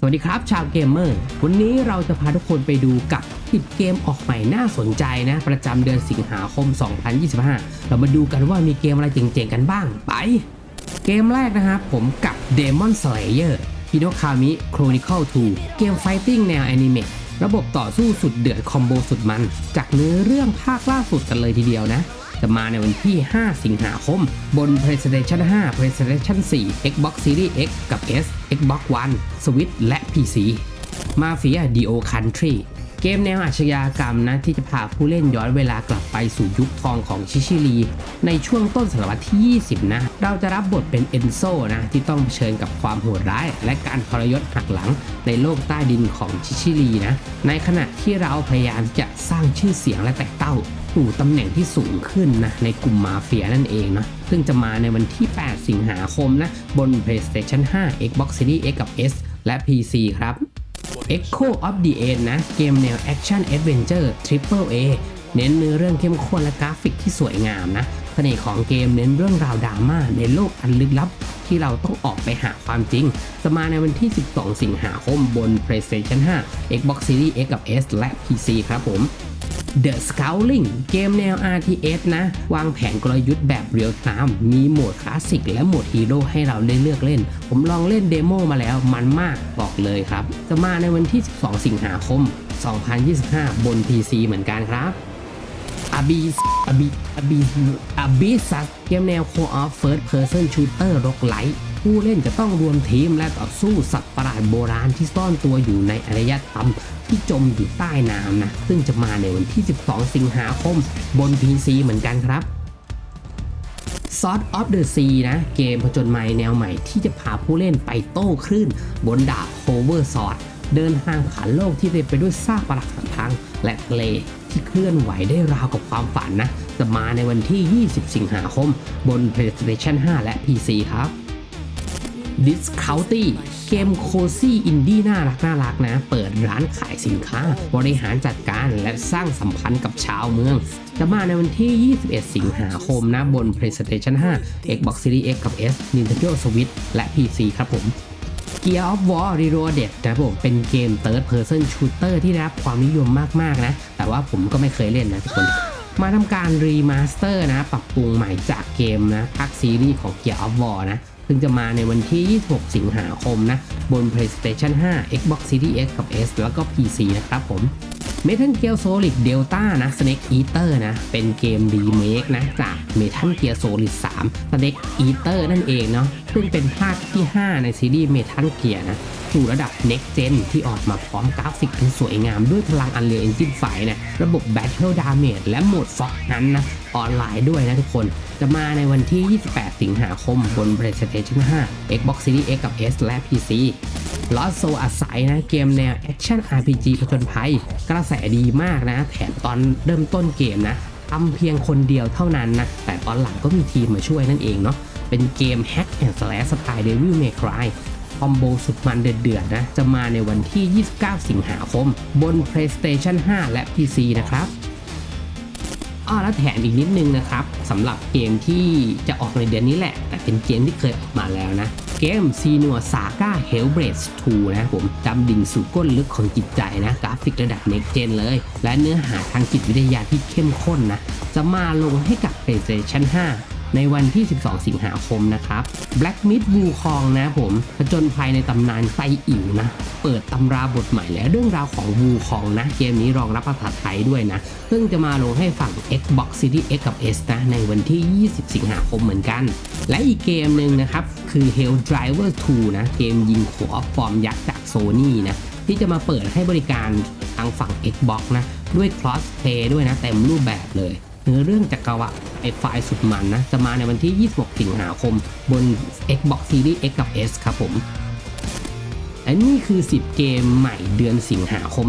สวัสดีครับ ชาวเกมเมอร์ วันนี้เราจะพาทุกคนไปดูกับ 10 เกมออกใหม่น่าสนใจนะ ประจำเดือนสิงหาคม 2025 เรามาดูกันว่ามีเกมอะไรเจ๋งๆกันบ้าง ไป เกมแรกนะครับผมกับ Demon Slayer h i n o k a m i Chronicle 2 เกมไฟติ้งแนวแอนิเมะระบบต่อสู้สุดเดือดคอมโบสุดมัน จากเนื้อเรื่องภาคล่าสุดกันเลยทีเดียวนะ จะมาในวันที่ 5 สิงหาคม บน PlayStation 5 PlayStation 4 Xbox Series X กับ S Xbox One Switch และ PC Mafia Dio Country เกมแนวอาชญากรรมนะที่จะพาผู้เล่นย้อนเวลากลับไปสู่ยุคทองของชิชิลี ในช่วงต้นศตวรรษที่ 20 นะ เราจะรับบทเป็นเอนโซนะที่ต้องเผชิญกับความโหดร้าย และการทรยศหักหลังในโลกใต้ดินของชิชิลีนะ ในขณะที่เราพยายามจะสร้างชื่อเสียงและแตกเต้า สู่ตำแหน่งที่สูงขึ้นนะในกลุ่มมาเฟียนั่นเองเนาะซึ่งจะมาในวันที่ 8 สิงหาคมนะบน PlayStation 5 Xbox Series X กับ S และ PC ครับ Echo of the End นะเกมแนว Action Adventure Triple A เน้นเนื้อเรื่องเข้มข้นและกราฟิกที่สวยงามนะเสน่ห์ของเกมเน้นเรื่องราวดราม่าในโลกอันลึกลับ ที่เราต้องออกไปหาความจริง จะมาในวันที่ 12 สิงหาคมบน PlayStation 5 Xbox Series X กับ S และ PC ครับผม The Scouting เกมแนว RTS นะ วางแผนกลยุทธ์แบบเรียลไทม์มีโหมดคลาสสิกและโหมดฮีโร่ให้เราได้เลือกเล่น ผมลองเล่นเดโมมาแล้วมันมากบอกเลยครับ จะมาในวันที่ 12 สิงหาคม 2025 บน PC เหมือนกันครับ a b y s a b y a b y a b y s เกมแนว Co-op First Person Shooter รกไลท์ ผู้เล่นจะต้องรวมทีมและต่อสู้สัตว์ประหลาดโบราณที่ซ่อนตัวอยู่ในอารยธรรมที่จมอยู่ใต้น้ำนะ ซึ่งจะมาในวันที่ 12 สิงหาคมบน PC เหมือนกันครับ Sword of the Sea นะ เกมผจญภัยแนวใหม่ที่จะพาผู้เล่นไปโต้คลื่น บนดาบ Hover Sword เดินทางผ่านโลกที่เต็มไปด้วยซากปรักหักพังและทะเลที่เคลื่อนไหวได้ราวกับความฝันนะ จะมาในวันที่ 20 สิงหาคม บน PlayStation 5 และ PC ครับ Discounty เกมโคซี่อินดี้น่ารักน่ารักนะ เปิดร้านขายสินค้า บริหารจัดการและสร้างสัมพันธ์กับชาวเมือง จะมาในวันที่ 21 สิงหาคมนะบน PlayStation 5 Xbox Series X กับ S Nintendo Switch และ PC ครับผม Gear of War Reloaded นะครับผมเป็นเกม Third Person Shooter ที่ได้รับความนิยมมากๆนะ แต่ว่าผมก็ไม่เคยเล่นนะทุกคนมาทำการรีมาสเตอร์นะ ปรับปรุงใหม่จากเกมนะภาคซีรีส์ของ Gear of War นะ ซึ่งจะมาในวันที่ 26 สิงหาคมนะ บน PlayStation 5 Xbox Series X กับ S แล้วก็ PC นะครับผม Metal Gear Solid Delta นะ Snake Eater นะ เป็นเกมรีเมคนะ จาก Metal Gear Solid 3 Snake Eater นั่นเองเนาะซึ่งเป็นภาคที่ 5 ในซีรีส์ Metal Gear นะ สู่ระดับ Next Gen ที่ออกมาพร้อมกราฟิกที่สวยงามด้วยพลัง Unreal Engine 5นะระบบ Battle Damage และโหมด Fox นั้นนะออนไลน์ด้วยนะทุกคน จะมาในวันที่ 28 สิงหาคมบน PlayStation 5 Xbox Series X กับ S และ PC Lost Soul อาศัยนะเกมแนว Action RPG ผจญภัย กระแสดีมากนะ แถมตอนเริ่มต้นเกมนะทำเพียงคนเดียวเท่านั้นนะ แต่ตอนหลังก็มีทีมมาช่วยนั่นเองเนาะเป็นเกม Hack and Slash สไตล์ Devil May Cry ค คอมโบสุดมันเดือดๆนะ จะมาในวันที่ 29 สิงหาคม บน PlayStation 5 และ PC นะครับอ้อแล้วแถมอีกนิดนึงนะครับสำหรับเกมที่จะออกในเดือนนี้แหละ แต่เป็นเกมที่เคยออกมาแล้วนะ เกมซีนัวซาก้าเฮลเบรส2นะผมจำดิ่งสู่ก้นลึกของจิตใจนะ กราฟิกระดับ Next Gen เลย และเนื้อหาทางจิตวิทยาที่เข้มข้นนะ จะมาลงให้กับ PlayStation 5 ในวันที่ 12 สิงหาคมนะครับ Black Myth Wukong นะผมผจญภัยในตำนานไซอิ๋วนะ เปิดตำราบทใหม่และเรื่องราวของวูคองนะ เกมนี้รองรับภาษาไทยด้วยนะ ซึ่งจะมาลงให้ฝั่ง Xbox Series X กับ S นะ ในวันที่ 20 สิงหาคมเหมือนกัน และอีกเกมหนึ่งนะครับ คือ Hell Driver 2 นะ เกมยิงขัวฟอร์มยักษ์จาก Sony นะที่จะมาเปิดให้บริการทางฝั่ง Xbox นะด้วย Cross Play ด้วยนะเต็มรูปแบบเลย เนื้อเรื่องจักรวรรดิไอไฟสุดมันนะ จะมาในวันที่ 26 สิงหาคม บน Xbox Series X กับ S ครับผมและนี่คือ 10 เกมใหม่เดือนสิงหาคม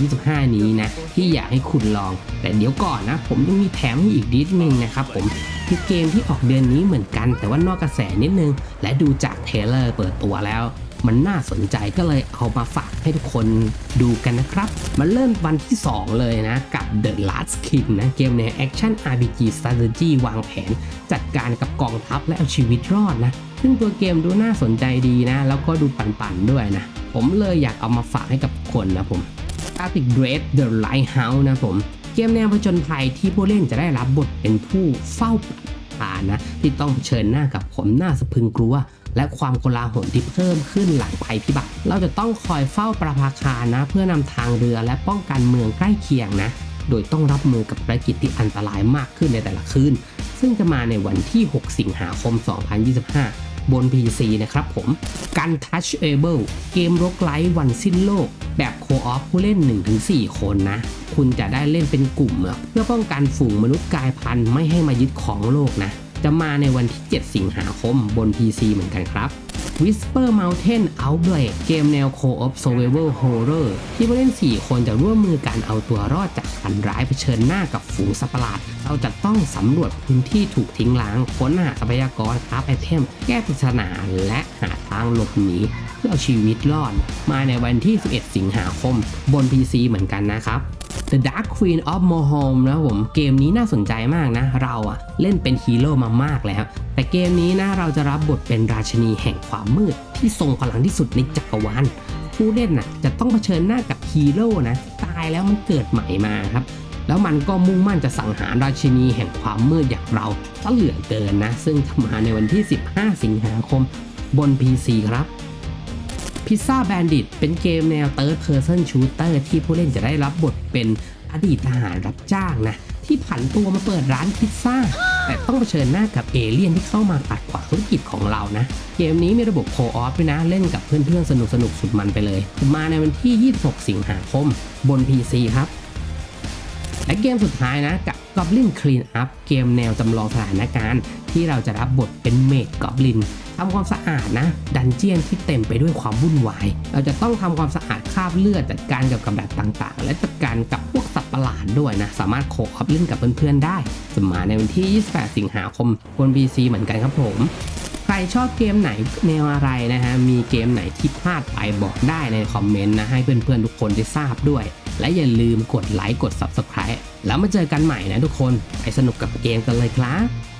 2025 นี้นะ ที่อยากให้คุณลอง แต่เดี๋ยวก่อนนะ ผมยังมีแถมให้อีกนิดนึงนะครับผมคือเกมที่ออกเดือนนี้เหมือนกัน แต่ว่านอกกระแสนิดนึง และดูจากเทเลอร์เปิดตัวแล้ว มันน่าสนใจก็เลยเอามาฝากให้ทุกคนดูกันนะครับ มันเริ่มวันที่ 2 เลยนะ กับ The Last King นะ เกมใน Action RPG Strategy วางแผน จัดการกับกองทัพและเอาชีวิตรอดนะ ซึ่งตัวเกมดูน่าสนใจดีนะ แล้วก็ดูปั่นๆด้วยนะ ผมเลยอยากเอามาฝากให้กับคนนะผม a r t i c Dread The Lighthouse นะผม เกมแนวผจญภัยที่ผู้เล่นจะได้รับบทเป็นผู้เฝ้าป่านะที่ต้องเผชิญหน้ากับผลหน้าสะพึงกลัว และความโกลาหลที่เพิ่มขึ้นหลังภัยพิบัติ เราจะต้องคอยเฝ้าประภาคารนะ เพื่อนำทางเรือและป้องกันเมืองใกล้เคียงนะ โดยต้องรับมือกับภารกิจที่อันตรายมากขึ้นในแต่ละคืน ซึ่งจะมาในวันที่ 6 สิงหาคม 2025 บน PC นะครับผม กัน Touchable เกมรกไลท์วันสิ้นโลก แบบโคออฟผู้เล่น 1-4 คนนะ คุณจะได้เล่นเป็นกลุ่ม เพื่อป้องกันฝูงมนุษย์กลายพันธุ์ไม่ให้มายึดของโลกนะ จะมาในวันที่ 7 สิงหาคมบน PC เหมือนกันครับ Whisper Mountain Outbreak เกมแนว Co-op Survival Horror ที่ผู้เล่น 4 คนจะร่วมมือการเอาตัวรอดจากฝันร้ายเผชิญหน้ากับฝูงสัตว์ประหลาด เราจะต้องสำรวจพื้นที่ถูกทิ้งร้าง ค้นหาทรัพยากรคราฟไอเทม แก้ปริศนาและหาทางหลบหนีเพื่อเอาชีวิตรอด มาในวันที่ 11 สิงหาคม บน PC เหมือนกันนะครับ The Dark Queen of Mohom นะผมเกมนี้น่าสนใจมากนะ เราอะเล่นเป็นฮีโร่มามากแล้ว แต่เกมนี้นะเราจะรับบทเป็นราชินีแห่งความมืด ที่ทรงพลังที่สุดในจักรวาลผู้เล่นน่ะจะต้องเผชิญหน้ากับฮีโร่นะตายแล้วมันเกิดใหม่มาครับแล้วมันก็มุ่งมั่นจะสังหารราชินีแห่งความมืดอย่างเราซะเหลือเกินนะ ซึ่งจะมาในวันที่ 15 สิงหาคมบน PC ครับ พิซซ่าแบนดิตเป็นเกมแนว Third Person Shooter ที่ผู้เล่นจะได้รับบทเป็นอดีตทหารรับจ้างนะ ที่ผันตัวมาเปิดร้านพิซซ่า แต่ต้องเผชิญหน้ากับเอเลี่ยนที่เข้ามาขัดขวางธุรกิจของเรานะ เกมนี้มีระบบโคออฟด้วยนะ เล่นกับเพื่อนๆ สนุกสนุกสุดมันไปเลย มาในวันที่ 26 สิงหาคม บน PC ครับ และเกมสุดท้ายนะกับ Goblin Clean Up เกมแนวจำลองสถานการณ์ ที่เราจะรับบทเป็นเมดกอบลิน ทำความสะอาดนะ ดันเจียนที่เต็มไปด้วยความวุ่นวาย เราจะต้องทำความสะอาดคราบเลือดจัดการกี่ยวกับแบบต่างๆ และจัดการกับพวกสัตว์ประหลาดด้วยนะ สามารถโคออฟเล่นกับเพื่อนๆได้จะมาในวันที่ 28 สิงหาคมบน PC เหมือนกันครับผมใครชอบเกมไหนแนวอะไรนะฮะ มีเกมไหนที่พลาดไปบอกได้ในคอมเมนต์นะ ให้เพื่อนๆทุกคนได้ทราบด้วย และอย่าลืมกดไลค์กด Subscribe แล้วมาเจอกันใหม่นะทุกคน ไปสนุกกับเกมกันเลยครับ